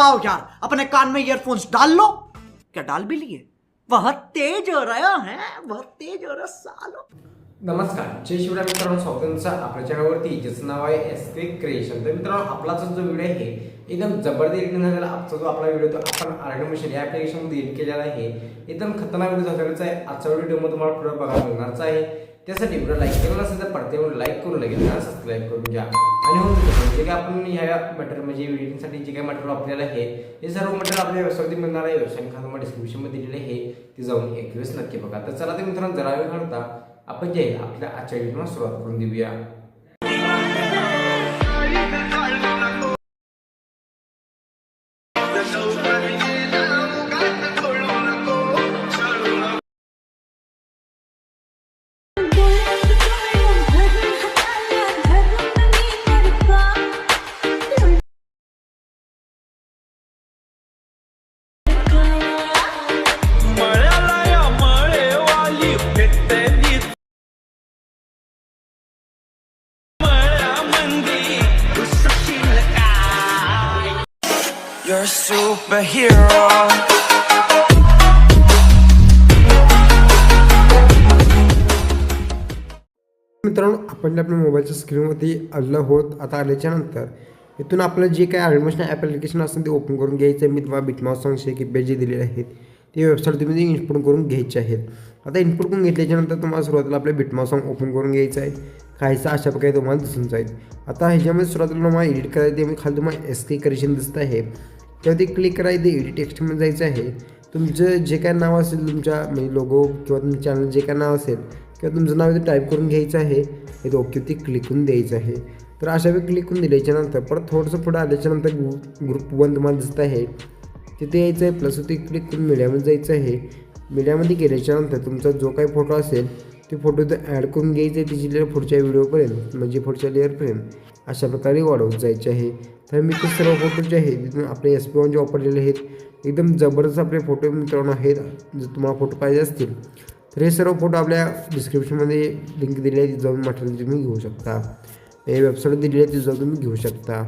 आओ यार अपने कान में ईयरफोन्स डाल लो। क्या डाल भी लिए? बहुत तेज हो रहा है बहुत तेज हो रहा सालो। नमस्कार जय शिवराय मित्रांनो स्वागतांचा आपल्या चॅनलवरती. ज्याचं नाव आहे एस के क्रिएशन तर मित्रांनो आपला जो व्हिडिओ आहे एकदम जबरदस्त झालेला आजचा जो आपला व्हिडिओ तो आपण आर्टिफिशियल या ॲप्लिकेशनमध्ये एड केलेला आहे. एकदम खतरनाक व्हिडिओ झालेलाच आहे. आजचा व्हिडिओमध्ये तुम्हाला पुढे बघायला मिळणारच आहे. त्यासाठी व्हिडिओ लाईक केलेला नसेल तर पडते लाईक करू लागेल चॅनल सबस्क्राईब करून घ्या आणि होऊन जे काय आपण ह्या मटेरियल म्हणजे एडिटिंगसाठी जे काही मटेरियल आपल्याला हे। सर्व मटेरियल आपल्या वेबसाईटमध्ये मिळणार आहे व्यवसाय खातं डिस्क्रिप्शनमध्ये दिलेले हे ते जाऊन एक दिवस नक्की बघा तर चला ते मित्रांनो जरा वेळ घालता आपण जे आपल्या आजच्या व्हिडिओला सुरुवात करून देऊया superhero. मित्रांनो आपण आपल्या मोबाईलच्या स्क्रीनवरती आलं होत आता आल्याच्यानंतर इथून आपलं जे काही ॲडमिशन ॲप्लिकेशन असेल ते ओपन करून घ्यायचं आहे मी तुम्हाला बिटमास सॉंगचे की पेज जे दिलेले आहेत ते वेबसाईट तुम्ही इन्स्टॉल करून घ्यायचे आहेत. आता इनपुट करून घेतल्याच्यानंतर तुम्हाला सुरुवातीला आपलं बिटमास सॉंग ओपन करून घ्यायचं आहे खायचं अशा प्रकारे तुम्हाला दिसून जाईल. आता ह्याच्यामध्ये सुरुवातीला तुम्हाला एडिट करायचं ते मी खाली तुम्हाला एस के करेक्शन दिसत आहे. त्यावरती क्लिक करायचं एडिट टेक्स्टमध्ये जायचं आहे. तुमचं जे काय नाव असेल तुमच्या म्हणजे लोगो किंवा तुमचं चॅनल जे काय नाव असेल किंवा तुमचं नाव इथे टाईप करून घ्यायचं आहे इथे ओकेवरती क्लिक करून द्यायचं आहे. तर अशा वेळी क्लिक करून दिल्याच्यानंतर परत थोडंसं पुढं आल्याच्यानंतर ग्रुप ग्रुप वन तुम्हाला दिसत आहे. तिथे यायचं आहे प्लस होती क्लिक करून मीडियामध्ये जायचं आहे. मीडियामध्ये गेल्याच्यानंतर तुमचा जो काही फोटो असेल ते फोटो इथं ॲड करून घ्यायचं आहे तिची लेअर पुढच्या व्हिडिओपर्यंत म्हणजे पुढच्या लेअरपर्यंत अशा प्रकारे वाढवत जायचे आहे. तर मी ते सर्व फोटो जे आहेत तिथून आपले एस पी वन जे वापरलेले आहेत एकदम जबरदस्त आपले फोटो मित्रांनो आहेत. जर तुम्हाला फोटो पाहिजे असतील तर हे सर्व फोटो आपल्या डिस्क्रिप्शनमध्ये लिंक दिली आहे ती जाऊन मटेरियल तुम्ही घेऊ शकता. हे वेबसाईट दिली आहे ती जाऊन तुम्ही घेऊ शकता.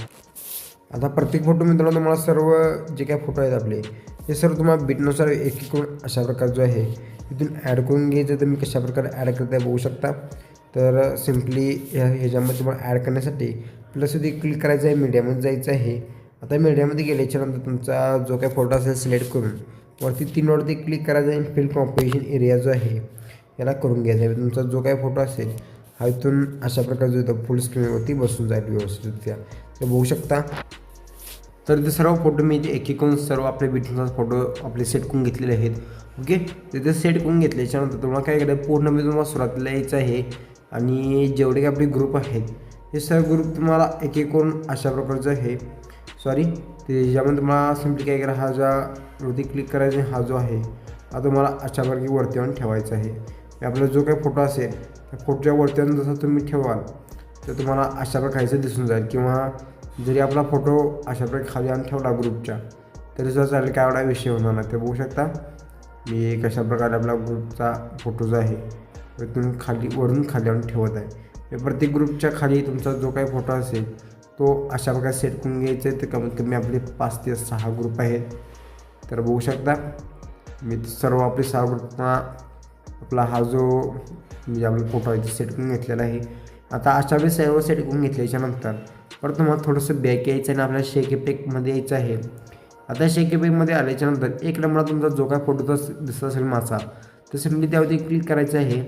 आता प्रत्येक फोटो मित्रांनो तुम्हाला सर्व जे काय फोटो आहेत आपले हे सर्व तुम्हाला बीटनुसार एक एक अशा प्रकार जो आहे. तिथून ॲड करून घ्यायचं तर मी कशाप्रकारे ॲड करता बघू शकता. तर सिम्पली ह्या ह्याच्यामध्ये तुम्हाला ॲड करण्यासाठी प्लस इथे क्लिक करायचं आहे मीडियामध्ये जायचं आहे. आता मीडियामध्ये गेल्याच्यानंतर तुमचा जो काही फोटो असेल सिलेक्ट करून वरती तीनवरती क्लिक करायचं आहे फिल कॉम्पोजिशन एरिया जो आहे याला करून घ्यायचा आहे. तुमचा जो काही फोटो असेल हा इथून अशा प्रकारे जो येतो फुल स्क्रीनवरती बसून जाईल व्यवस्थितरित्या. तर बघू शकता. तर ते सर्व फोटो मी इथे एक एक करून सर्व आपले बिटिंगचा फोटो आपले सेट करून घेतलेले आहेत. ओके? तिथे सेट करून घेतल्याच्यानंतर तुम्हाला काय करायचं? पूर्ण मी तुम्हाला सुरुवातीला यायचं आहे. आणि जेवढे काही आपले ग्रुप आहेत हे सर्व ग्रुप तुम्हाला एक एक करून अशा प्रकारचं आहे सॉरी ते ज्यामध्ये तुम्हाला सिम्पली काय करा हा ज्या वरती क्लिक करायचा हा जो आहे हा तुम्हाला अशा प्रकारे वरती आणून ठेवायचा आहे. आपला जो काही फोटो असेल त्या फोटोच्या वरती आणून जसं तुम्ही ठेवाल तर तुम्हाला अशा प्रकारचं दिसून जाईल. किंवा जरी आपला फोटो अशा प्रकारे खाली आणून ठेवला ग्रुपच्या तरी सुद्धा चालेल काय एवढा विषय होणार नाही. ते बघू शकता. मी कशा प्रकारे आपला ग्रुपचा फोटो जो आहे तुम्ही खाली वरून खाली आणून ठेवत आहे. प्रत्येक ग्रुपच्या खाली तुमचा जो काही फोटो असेल तो अशा प्रकारे सेट करून घ्यायचा आहे. तर कमीत कमी आपले पाच ते सहा ग्रुप आहेत. तर बघू शकता मी सर्व आपले सहा ग्रुपना आपला हा जो म्हणजे आपला फोटो आहे तो सेट करून घेतलेला आहे. आता अशा वेळेस सर्व सेट करून घेतल्याच्यानंतर परत तुम्हाला थोडंसं बॅक यायचं आहे आणि आपल्याला शेक इफेक्टमध्ये यायचं आहे. आता शेक इफेक्टमध्ये आल्याच्यानंतर एक नंबर तुमचा जो काय फोटो दिसत असेल माझा तर सिम्पली त्यावरती क्लिक करायचं आहे.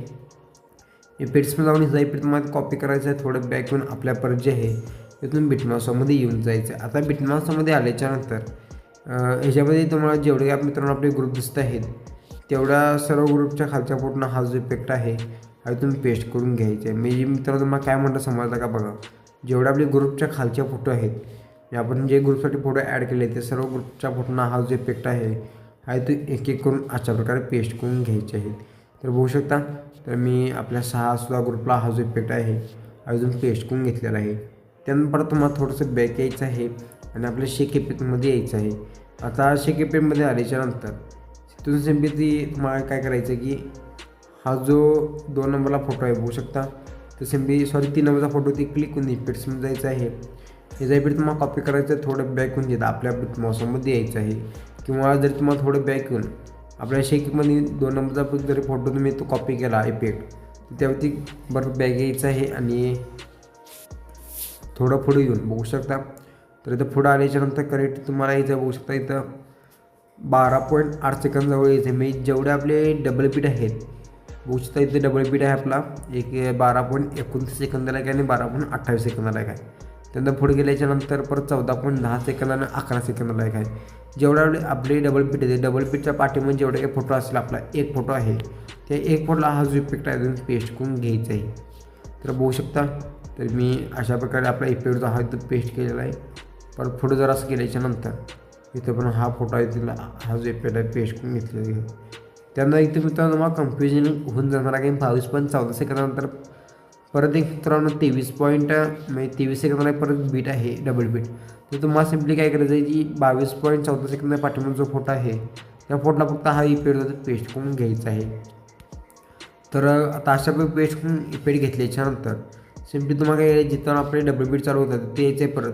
इफेक्ट्समध्ये जाऊन हिचा इफेक्ट तुम्हाला कॉपी करायचं आहे. थोडं बॅक येऊन आपल्या जे आहे तिथून बिटमासोमध्ये येऊन जायचं आहे. आता बिटमासोमध्ये आल्याच्यानंतर ह्याच्यामध्ये तुम्हाला जेवढे आप मित्रांनो आपले ग्रुप दिसत आहेत तेवढ्या सर्व ग्रुपच्या खालच्या फोटोनं हा जो इफेक्ट आहे हा तुम्ही पेस्ट करून घ्यायचा आहे. मी मित्रांनो तुम्हाला काय म्हणतं समजलं का बघा? जेवढे आपले ग्रुपच्या खालच्या फोटो आहेत आपण जे ग्रुपसाठी फोटो ॲड केले ते सर्व ग्रुपच्या फोटोना हा जो इफेक्ट आहे हा तो एक एक करून अशा प्रकारे पेस्ट करून घ्यायचे आहेत. तर बघू शकता तर मी आपल्या सहा सुद्धा ग्रुपला हा जो इफेक्ट आहे अजून पेस्ट करून घेतलेला आहे. त्यानंतर परत तुम्हाला थोडंसं बॅक यायचं आहे आणि आपल्या शेक इफेक्टमध्ये यायचं आहे. आता शेक इफेक्टमध्ये आल्याच्यानंतर तिथून सिम्पली ती तुम्हाला काय करायचं की हा जो दोन नंबरला फोटो आहे बघू शकता. तर सिम्पली सॉरी तीन नंबरचा फोटो ती क्लिक करून इफेक्ट्समध्ये जायचं आहे. याचा जर इफेक्ट तुम्हाला कॉपी करायचं थोडं बॅक होऊन घेता आपल्या मौसममध्ये यायचं आहे. किंवा जर तुम्हाला थोडं बॅक येऊन आपल्या शेकीमध्ये दोन नंबरचा जरी फोटो तुम्ही तो कॉपी केला इफेक्ट त्यावरती बरं बॅग यायचं आहे आणि थोडं पुढे येऊन बघू शकता. तर इथं पुढं आल्याच्यानंतर करेक्ट तुम्हाला इथं बघू शकता इथं बारा पॉईंट आठ सेकंदजवळ येते म्हणजे जेवढे आपले डबल पीट आहेत बघू शकता इथे डबल पीट आहे आपला. एक बारा पॉईंट एकोणतीस सेकंदाला काय आणि बारा पॉईंट अठ्ठावीस सेकंदाला आहे त्यानंतर पुढे गेल्याच्यानंतर परत चौदा पॉईंट दहा सेकंदानं आणि अकरा सेकंदाला एक आहे. जेवढा आपली डबल पीट आहे डबल पीटच्या पाठीमध्ये जेवढे एक फोटो असेल आपला एक फोटो आहे. त्या एक फोटोला हा जो इफेक्ट आहे तो पेस्ट करून घ्यायचा आहे. तर बघू शकता तर मी अशा प्रकारे आपला इफेक्ट जो आहे तो पेस्ट केलेला आहे. पण पुढे जर असं केल्याच्यानंतर इथं पण हा फोटो आहे तिला हा जो इफेक्ट आहे पेस्ट करून घेतलेला आहे. त्यानंतर इथे मित्रांनो मला कन्फ्युजन होऊन जाणार आहे. बावीस पण चौदा सेकंदानंतर परत एक मित्रांनो तेवीस पॉईंट म्हणजे तेवीस सेकंदाला परत बीट आहे डबल बीट तर तुम्हाला सिम्पली काय करायचं आहे की बावीस पॉईंट चौदा सेकंदा पाठवून जो फोटो आहे त्या फोटोला फक्त हा e इफेक्ट पेस्ट करून घ्यायचा आहे. तर आता अशा पण पेस्ट करून e इफेक्ट घेतल्याच्यानंतर सिम्पली तुम्हाला काय जिथं आपले डबल बीट चालू होतात ते यायचं आहे परत.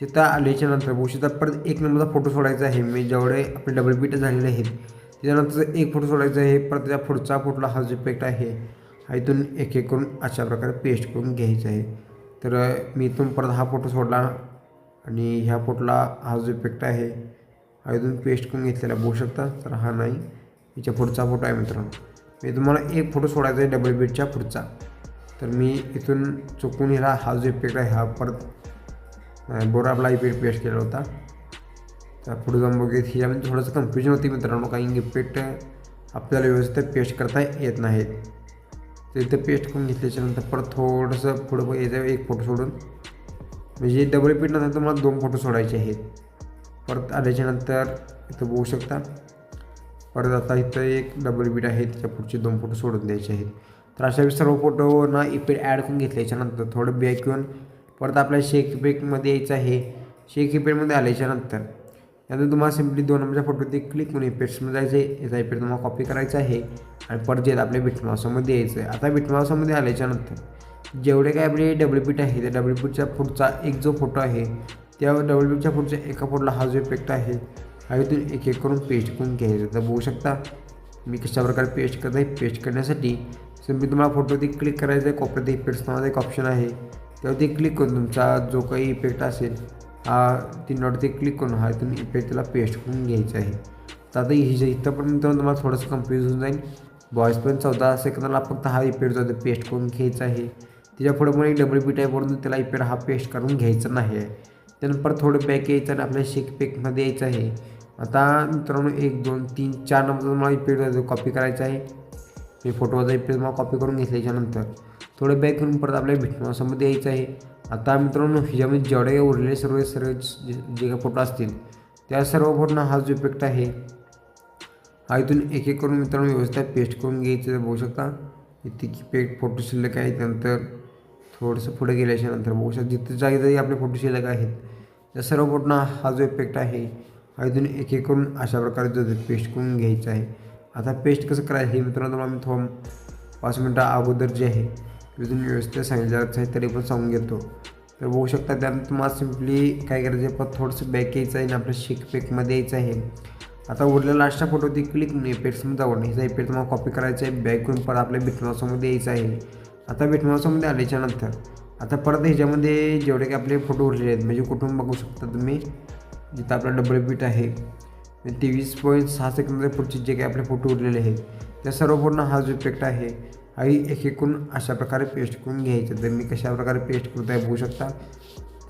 तिथं आल्याच्यानंतर शकता परत एक नंबरचा फोटो सोडायचा आहे मी जेवढे आपले डबल बीट झालेले आहेत त्याच्यानंतर एक फोटो सोडायचा आहे परत त्या पुढचा फोटोला हा जो इफेक्ट आहे हा इथून एक एक करून अशा प्रकारे पेस्ट करून घ्यायचं आहे. तर मी इथून परत हा फोटो सोडला आणि ह्या फोटोला हा जो इफेक्ट आहे हा इथून पेस्ट करून घेतलेला बघू शकता तर हा नाही. याच्या पुढचा फोटो आहे मित्रांनो. मी तुम्हाला एक फोटो सोडायचा आहे डबल बेडच्या पुढचा. तर मी इथून चुकून ह्याला हा जो इफेक्ट आहे हा परत बोराबला इफेक्ट पेस्ट केला होता. तर पुढे जाऊन बघित ह्याच्यामध्ये थोडंसं कन्फ्युजन होती मित्रांनो. काही इफेक्ट आपल्याला व्यवस्थित पेस्ट करता येत नाहीत. तर इथं पेस्ट करून घेतल्याच्यानंतर परत थोडंसं पुढं बघ याचा एक फोटो सोडून. म्हणजे डबल पीट नंतर तुम्हाला दोन फोटो सोडायचे आहेत. परत आल्याच्यानंतर इथं बघू शकता. परत आता इथं एक डबल बीट आहे त्याच्या पुढचे दोन फोटो सोडून द्यायचे आहेत. तर अशा सर्व फोटोना इफेक्ट ॲड करून घेतल्याच्यानंतर थोडं बॅक येऊन परत आपल्या शेक इफेक्टमध्ये यायचं आहे. शेक इफेक्टमध्ये आल्याच्यानंतर त्यानंतर तुम्हाला सिम्पली दोन नंबरच्या फोटोवरती क्लिक करून इफेक्ट्समध्ये जायचं आहे याचा इफेक्ट तुम्हाला कॉपी करायचा आहे. आणि परत आपल्या बिटमावसामध्ये यायचं आहे आता बिटमावसामध्ये आल्याच्यानंतर जेवढे काय आपले डबल पीट आहे त्या डबल पीटच्या पुढचा एक जो फोटो आहे त्या डबल पीटच्या पुढच्या एका फोटोला हा जो इफेक्ट आहे हा इथून एक एक करून पेस्ट करून घ्यायचं. तर बघू शकता मी कशा प्रकारे पेस्ट करत आहे? पेस्ट करण्यासाठी सिम्पली तुम्हाला फोटोवरती क्लिक करायचं आहे कोपऱ्यात इफेक्ट्स नावाचा एक ऑप्शन आहे. त्यावरती क्लिक करून तुमचा जो काही इफेक्ट असेल हा तीन नोटवरती क्लिक करून हा इथून इफेक्ट त्याला पेस्ट करून घ्यायचा आहे. तर आता हि इथंपर्यंत तुम्हाला थोडंसं कन्फ्यूज होऊन जाईल. बॉईस पण चौदा सेकंदाला फक्त हा इफेक्ट जो पेस्ट करून घ्यायचा आहे. त्याच्या पुढे पण एक डबल पी आहे परंतु त्याला इफेक्ट हा पेस्ट करून घ्यायचा नाही आहे. त्यानंतर थोडं बॅक यायचं आणि आपल्या शेक पॅकमध्ये यायचं आहे. आता मित्रांनो एक दोन तीन चार नंबरचा मला इफेक्ट कॉपी करायचा आहे. मी फोटोचा इफेक्ट मला कॉपी करून घेतल्याच्यानंतर थोडं बॅक करून परत आपल्या भिटमासामध्ये यायचं आहे. आता मित्रांनो ह्याच्यामध्ये जेवढे काही उरलेले सर्व सर्व जे जे काही फोटो असतील त्या सर्व फोटोना हा जो इफेक्ट आहे हा इथून एक एक करून मित्रांनो व्यवस्थित पेस्ट करून घ्यायचं बघू शकता. इथे पे फोटो शिल्लक आहे त्यानंतर थोडंसं पुढे गेल्याच्यानंतर बघू शकता. जिथे जागी जागी आपले फोटो शिल्लक आहेत. त्या सर्व फोटोंना हा जो इफेक्ट आहे हा इथून एक एक करून अशा प्रकारे जो पेस्ट करून घ्यायचा आहे. आता पेस्ट कसं करायचं हे मित्रांनो तुम्हाला मी थोडं पाच मिनटं अगोदर जे आहे विजून व्यवस्थित सांगितलं आहे तरी पण सांगून घेतो. तर बघू शकता त्यानंतर तुम्हाला सिम्पली काय करायचं आहे पण थोडंसं बॅक यायचं आहे आणि आपल्या शेक पेकमध्ये यायचं आहे. आता उरलेला लास्टच्या फोटोवरती क्लिक करून इफेक्ट्समध्ये जाऊन ह्याचा इफेक्ट तुम्हाला कॉपी करायचा आहे बॅक करून परत आपल्या बिटमाउसामध्ये यायचं आहे. आता बिटमाउसामध्ये आल्याच्यानंतर आता परत ह्याच्यामध्ये जेवढे काही आपले फोटो उरलेले आहेत म्हणजे कुठून बघू शकता तुम्ही? जिथं आपला डबल बीट आहे. म्हणजे तेवीस पॉईंट सहा सेकंद पुढचे जे काही आपले फोटो उरलेले आहेत त्या सर्व पूर्ण हा जो इफेक्ट आहे. आई एक एकूण अशा प्रकारे पेस्ट करून घ्यायचं. तर मी कशा प्रकारे पेस्ट करतो आहे बघू शकता.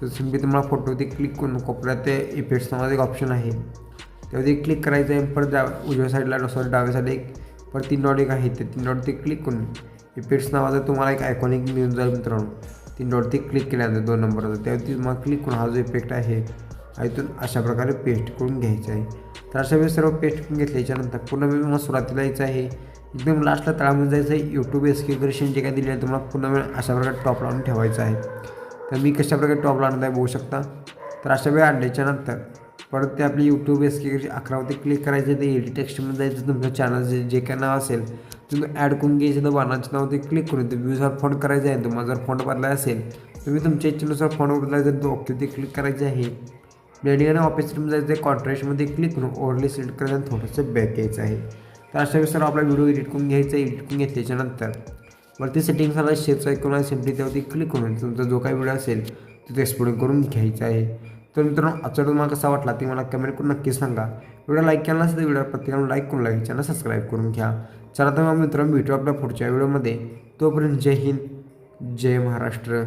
तर सिम्पली तुम्हाला फोटोवरती क्लिक करून कोपऱ्यात ते इफेक्ट्स नावाचं एक ऑप्शन आहे. त्यावरती क्लिक करायचं आहे परत जा उजव्या साईडला सॉरी डाव्या साईडला एक परत तीन डॉट एक आहे ते तीन डॉटवरती क्लिक करून इफेक्ट्स नावाचा तुम्हाला एक आयकॉनिक मिळून जाईल मित्रांनो. तीन डॉटवरती क्लिक केल्यानंतर दोन नंबरचा. त्यावरती तुम्हाला क्लिक करून हा जो इफेक्ट आहे इथून अशा प्रकारे पेस्ट करून घ्यायचा आहे. तर अशा वेळेस सर्व पेस्ट करून घेतल्याच्यानंतर पुन्हा मी तुम्हाला सुरुवातीला यायचं आहे. एकदम लास्टला तळामध्ये जायचं आहे यूट्यूब एस्किग्रेशन जे काय दिले आहे तुम्हाला पुन्हा वेळ अशा प्रकारे टॉप लावून ठेवायचं आहे. तर मी कशा प्रकारे टॉप लावणार आहे बघू शकता. तर अशा वेळ आणल्याच्या नंतर परत ते आपली यूट्यूब एस्किग्रेशन अकरावरती क्लिक करायचं ते एडिट टेक्स्टमध्ये जायचं तुमचं चॅनल जे जे काय नाव असेल तुम्ही ॲड करून घ्यायचं तर बाणाचं नाव ते क्लिक करून ते व्ह्यूजवर फोन करायचं आहे. तुम्हाला जर फोन भरला असेल तुम्ही तुमच्या इच्छेनुसार फोन बदलायचं तर ओके ते क्लिक करायचे आहे. ब्लेडिंग आणि ऑफिस रूम जायचं आहे. कॉन्ट्रॅक्टमध्ये क्लिक करून ओव्हरले सिलेक्ट करायचं आणि थोडंसं बॅक यायचं आहे. तर अशा वेळेस आपला व्हिडिओ एडिट करून घ्यायचा एडिट करून घेतल्याच्यानंतर वरती सेटिंग्स आला शेअरचा ऐकून सिम्पली त्यावरती क्लिक करून तुमचा जो काही व्हिडिओ असेल तो एक्सपोर्ट करून घ्यायचा आहे. तर मित्रांनो आजचा तुम्हाला मला कसा वाटला ते मला कमेंट करून नक्की सांगा. व्हिडिओ लाईक केला असेल तर व्हिडिओ प्रत्येकाला लाईक करून लाईक चॅनल सबस्क्राईब करून घ्या. चला तर मग मित्रांनो भेटू आपल्या पुढच्या व्हिडिओमध्ये तोपर्यंत जय हिंद जय महाराष्ट्र.